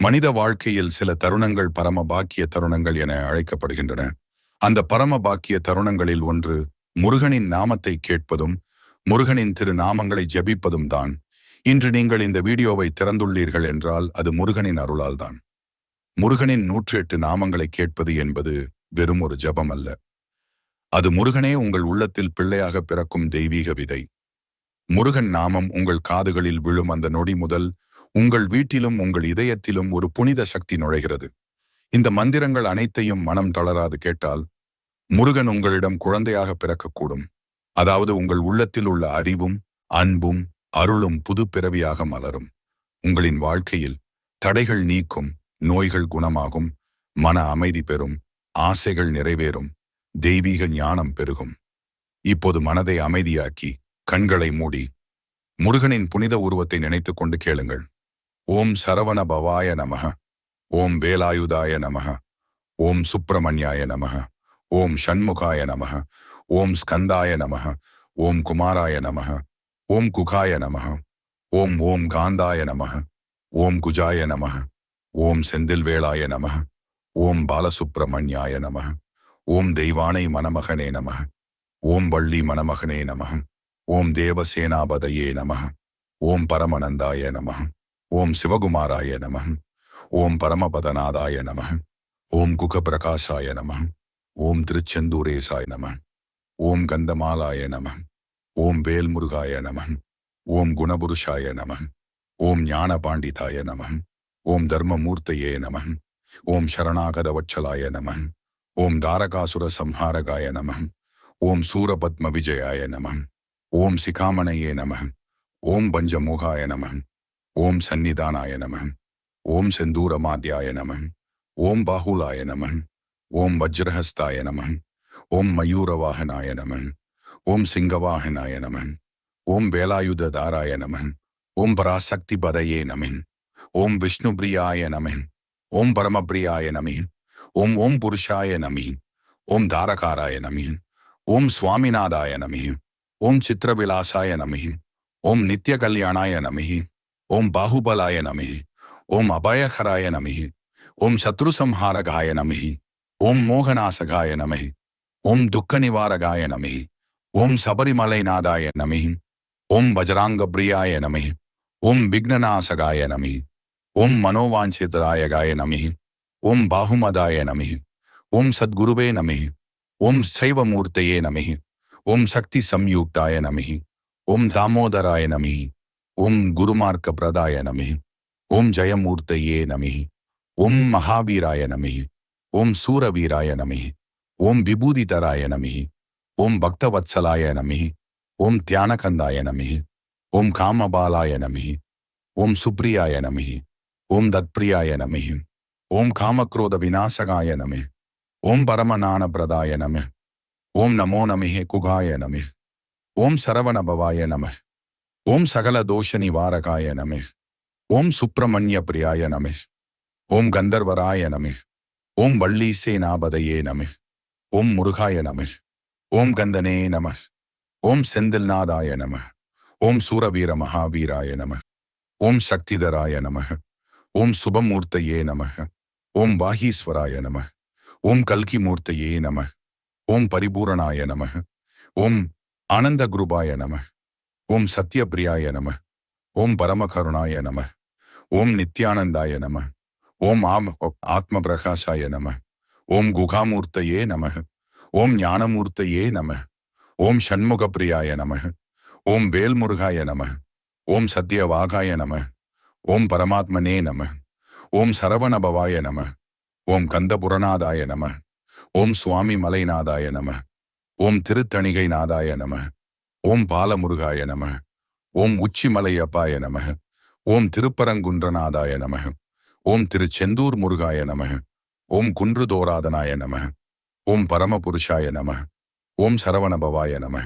மனித வாழ்க்கையில் சில தருணங்கள் பரம பாக்கிய தருணங்கள் என அழைக்கப்படுகின்றன. அந்த பரம பாக்கிய தருணங்களில் ஒன்று முருகனின் நாமத்தை கேட்பதும் முருகனின் திரு நாமங்களை ஜெபிப்பதும் தான். இன்று நீங்கள் இந்த வீடியோவை திறந்துள்ளீர்கள் என்றால் அது முருகனின் அருளால் தான். முருகனின் நூற்றி எட்டு நாமங்களை கேட்பது என்பது வெறும் ஒரு ஜபம் அல்ல. அது முருகனே உங்கள் உள்ளத்தில் பிள்ளையாக பிறக்கும் தெய்வீக விதை. முருகன் நாமம் உங்கள் காதுகளில் விழும் அந்த நொடி முதல் உங்கள் வீட்டிலும் உங்கள் இதயத்திலும் ஒரு புனித சக்தி நுழைகிறது. இந்த மந்திரங்கள் அனைத்தையும் மனம் தளராது கேட்டால் முருகன் உங்களிடம் குழந்தையாக பிறக்கக்கூடும். அதாவது உங்கள் உள்ளத்தில் உள்ள அறிவும் அன்பும் அருளும் புது பிறவியாக மலரும். உங்களின் வாழ்க்கையில் தடைகள் நீக்கும் நோய்கள் குணமாகும் மன அமைதி பெறும் ஆசைகள் நிறைவேறும் தெய்வீக ஞானம் பெருகும். இப்போது மனதை அமைதியாக்கி கண்களை மூடி முருகனின் புனித உருவத்தை நினைத்துக் கொண்டு கேளுங்கள். ஓம் சரவண பவாய நமக ஓம் வேலாயுதாய நமக ஓம் சுப்பிரமணியாய நமக ஓம் ஷண்முகாய நமக ஓம் ஸ்கந்தாய நமக ஓம் குமாராய நமக ஓம் குகாய நமக ஓம் ஓம் காந்தாய நமக ஓம் குஜாய நமக ஓம் செந்தில்வேளாய நமக ஓம் பாலசுப்பிரமணியாய நமக ஓம் தெய்வானை மணமகனே நமக ஓம் வள்ளி மணமகனே நமக ஓம் தேவசேனாபதையே நமக ஓம் பரமநந்தாய நமகம் ஓம் சிவகுமாராய நம ஓம் பரமபதநாதாய நம ஓம் குகபிரகாசாய நம ஓம் திருச்செந்தூரேசாய நம ஓம் கந்தமாலாய நம ஓம் வேல்முருகாய நம ஓம் குணபுருஷாய நம ஓம் ஞான பாண்டிதாய நம ஓம் தர்மமூர்த்தையே நம ஓம் சரணாகதவச்சலாய நம ஓம் தாரகாசுர சம்ஹாரகாய நம ஓம் சூரபத்ம விஜயாய நம ஓம் சிகாமணையே நம ஓம் பஞ்சமோகாய நம ஓம் சந்நிதானாய நம ஓம் செந்தூரமாத்யாய நம ஓம் பாகுலாய நம ஓம் வஜ்ரஹஸ்தாய நம ஓம் மயூரவாகனாய நம ஓம் சிங்கவாகனாய நம ஓம் வேலாயுதாராய நம ஓம் பராசக்தி பதையே நமின் ஓம் விஷ்ணுபிரியாய நமின் ஓம் பரமபிரியாய நமி ஓம் ஓம் புருஷாய நமி ஓம் தாரகாராய நமி ஓம் சுவாமிநாதாய நமி ஓம் சித்திரவிலாசாய நமி ஓம் நித்ய கல்யாணாய நமி ஓம் பாகுபலாய நமிஹி ஓம் அபயகராய நமிஹி ஓம் சத்ருசம்ஹாரகாய நமிஹி ஓம் மோகநாசகாய நமிஹி ஓம் துக்க நிவாரகாய நமிஹி ஓம் சபரிமலைநாதாய நமிஹி ஓம் வஜராங்கபிரியாய நமிஹி ஓம் விக்னநாசகாய நமிஹி ஓம் மனோவாஞ்சிதாயகாய நமிஹி ஓம் பாகுமதாய நமிஹி ஓம் சத்குருவே நமிஹி ஓம் சைவமூர்த்தையே நமிஹி ஓம் சக்தி சம்யுக்தாய நமிஹி ஓம் தாமோதராய நமிஹி ஓம் குருமார்க்க பிரதாய நமி ஓம் ஜெயமூர்த்தையே நமி ஓம் மகாவீராய நமி ஓம் சூரவீராய நமி ஓம் விபூதிதராய நமி ஓம் பக்தவத்சலாய நமி ஓம் தியானகந்தாய நமி ஓம் காமபாலாய நமி ஓம் சுப்ரியாய நமி ஓம் தத்பிரியாய நமி ஓம் காமக்ரோத விநாசகாய நமி ஓம் பரமநான பிரதாய நம ஓம் நமோ நமிஹே குகாய நமி ஓம் சரவணபவாய நம ஓம் சகல தோஷ நிவாரகாய நமே ஓம் சுப்பிரமணிய பிரியாய நமே ஓம் கந்தர்வராய நமே ஓம் வள்ளி சேனாபதையே நமே ஓம் முருகாய நமே ஓம் கந்தனே நம ஓம் செந்தில்நாதாய நம ஓம் சூரவீர மகாவீராய நம ஓம் சக்திதராய நம ஓம் சுபமூர்த்தையே நம ஓம் வாகீஸ்வராய நம ஓம் கல்கி மூர்த்தையே நம ஓம் பரிபூரணாய நம ஓம் ஆனந்த குருபாய நம ஓம் சத்யபிரியாய நம ஓம் பரமகருணாய நம ஓம் நித்யானந்தாய நம ஓம் ஆம் ஆத்ம பிரகாசாய நம ஓம் குகாமூர்த்தையே நம ஓம் ஞானமூர்த்தையே நம ஓம் சண்முகப்பிரியாய நம ஓம் வேல்முருகாய நம ஓம் சத்யவாகாய நம ஓம் பரமாத்மனே நம ஓம் சரவணபவாய நம ஓம் கந்தபுரநாதாய நம ஓம் சுவாமி மலைநாதாய நம ஓம் திருத்தணிகை நாதாய நம ஓம் பாலமுருகாய நம ஓம் உச்சிமலையப்பாய நம ஓம் திருப்பரங்குன்றநாதாய நம ஓம் திரு செந்தூர் முருகாய நம ஓம் குன்றுதோராதனாய நம ஓம் பரமபுருஷாய நம ஓம் சரவணபவாய நம